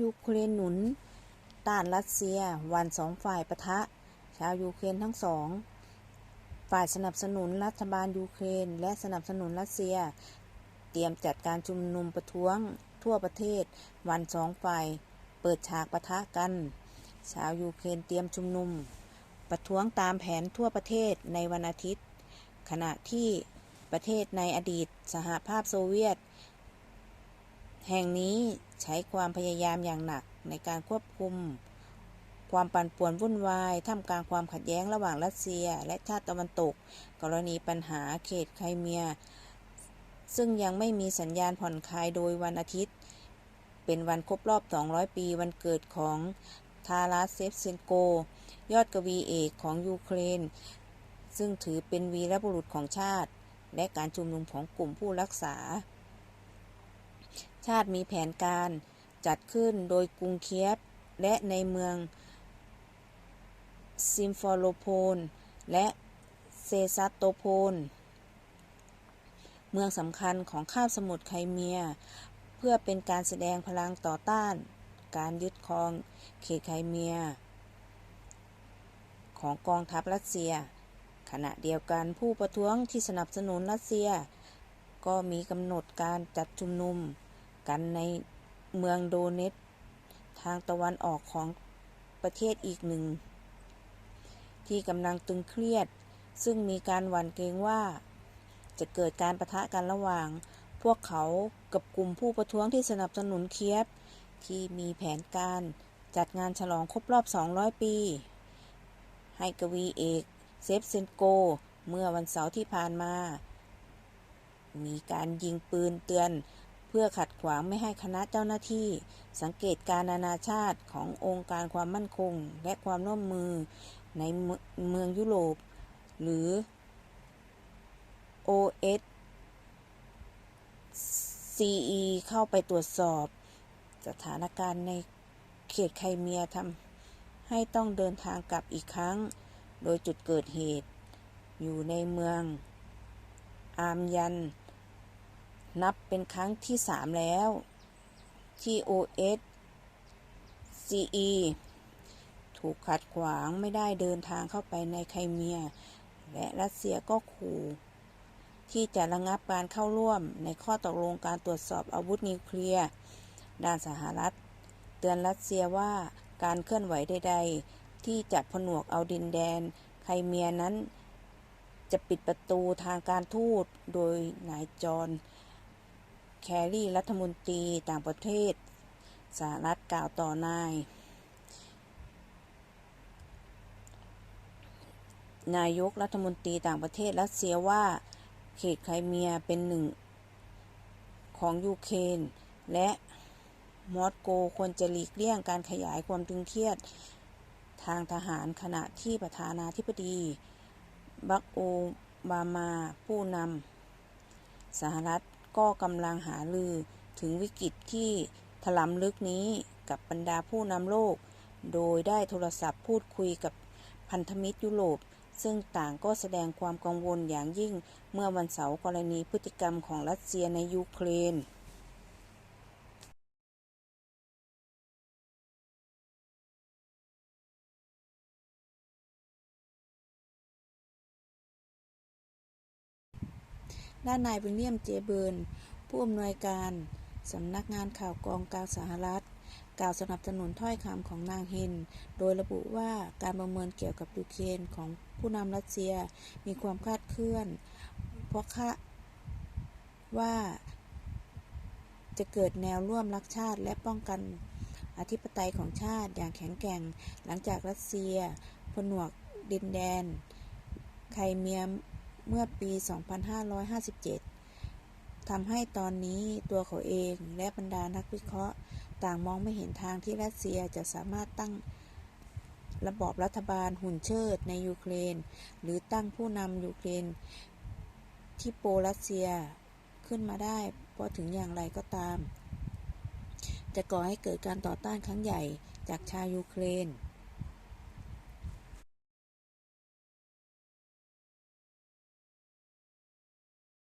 ยูเครนหนุน ต้านรัสเซีย วันสองฝ่ายประทะ ชาวยูเครนทั้งสอง ฝ่ายสนับสนุนรัฐบาลยูเครน และสนับสนุนรัสเซีย เตรียมจัดการชุมนุมประท้วงทั่วประเทศ วันสองฝ่าย เปิดฉากประทะกัน ชาวยูเครนเตรียมชุมนุม ประท้วงตามแผนทั่วประเทศในวันอาทิตย์ ขณะที่ประเทศในอดีตสหภาพโซเวียต แห่งนี้ ใช้ความพยายามอย่างหนักในการควบคุม ความปั่นป่วนวุ่นวายท่ามกลางความขัดแย้งระหว่างรัสเซีย และชาติตะวันตก กรณีปัญหาเขตไครเมีย ซึ่งยังไม่มีสัญญาณผ่อนคลายโดยวันอาทิตย์ เป็นวันครบรอบ 200 ปีวันเกิดของทาราเซฟเซนโก ยอดกวีเอกของยูเครน ซึ่งถือเป็นวีรบุรุษของชาติ และการชุมนุมของกลุ่มผู้รักษา ชาติมีแผนการจัดขึ้นโดยกรุงเคียฟและในเมืองซิมฟอโรโพลและเซซัตโตโพลเมืองสำคัญของคาบสมุทรไครเมีย เพื่อเป็นการแสดงพลังต่อต้าน การยึดครองเขตไครเมีย ของกองทัพรัสเซีย ขณะเดียวกันผู้ประท้วงที่สนับสนุนรัสเซีย ก็มีกำหนดการจัดชุมนุม กันในเมืองโดเนตทางตะวันออกของประเทศอีกหนึ่ง ที่กำลังตึงเครียด ซึ่งมีการหวั่นเกรงว่า จะเกิดการประทะกันระหว่าง พวกเขากับกลุ่มผู้ประท้วงที่สนับสนุนเคียฟที่มีแผนการจัดงานฉลองครบรอบ 200 ปี ให้กวีเอกเซฟเซนโก เมื่อวันเสาร์ที่ผ่านมา มีการยิงปืนเตือน พื่อขัดขวางไม่ให้คณะเจ้าหน้าที่ สังเกตการนานาชาติขององค์การความมั่นคง และความร่วมมือในเมืองยุโรป หรือ OSCE เข้าไปตรวจสอบ สถานการณ์ในเขตไครเมียทำให้ต้องเดินทางกลับอีกครั้ง โดยจุดเกิดเหตุ อยู่ในเมือง อามยัน นับเป็นครั้งที่สามแล้วที่ OSCE ถูกขัดขวางไม่ได้เดินทางเข้าไปในไครเมีย และรัสเซียก็ขู่ที่จะระงับการเข้าร่วมในข้อตกลงการตรวจสอบอาวุธนิวเคลียร์ ด้านสหรัฐ เตือนรัสเซียว่าการเคลื่อนไหวใด ๆ ที่จะผนวกเอาดินแดนไครเมียนั้น จะปิดประตูทางการทูตโดยนายจอห์น แครีรัฐมนตรีต่างประเทศสหรัฐกล่าวต่อนาย นายกรัฐมนตรีต่างประเทศรัสเซียว่าเขตไครเมียเป็นหนึ่งของยูเครนและมอสโกควรจะหลีกเลี่ยงการขยายความตึงเครียดทางทหารขณะที่ประธานาธิบดี บักโอบามาผู้นำสหรัฐ ก็กำลังหาลือถึงวิกฤตที่ถลำลึกนี้กับบรรดาผู้นำโลก โดยได้โทรศัพท์พูดคุยกับพันธมิตรยุโรป ซึ่งต่างก็แสดงความกังวลอย่างยิ่งเมื่อวันเสาร์กรณีพฤติกรรมของรัสเซียในยูเครน ด้านนายวิลเลียมเจเบิร์นผู้อำนวยการสำนักงานข่าวกองกลางสหรัฐ กล่าวสนับสนุนถ้อยคำของนางเฮน โดยระบุว่าการประเมินเกี่ยวกับยูเครนของผู้นำรัสเซียมีความคลาดเคลื่อน เพราะคาดว่าจะเกิดแนวร่วมรักชาติและป้องกันอธิปไตยของชาติอย่างแข็งแกร่ง หลังจากรัสเซียผนวกดินแดน ไครเมีย เมื่อปี 2557 ทำให้ตอนนี้ตัวเขาเองและบรรดานักวิเคราะห์ ต่างมองไม่เห็นทางที่รัสเซียจะสามารถตั้งระบอบรัฐบาลหุ่นเชิดในยูเครน หรือตั้งผู้นำยูเครน ที่โปรัสเซียขึ้นมาได้พราะถึงอย่างไรก็ตาม จะก่อให้เกิดการต่อต้านครั้งใหญ่จากชาวยูเครน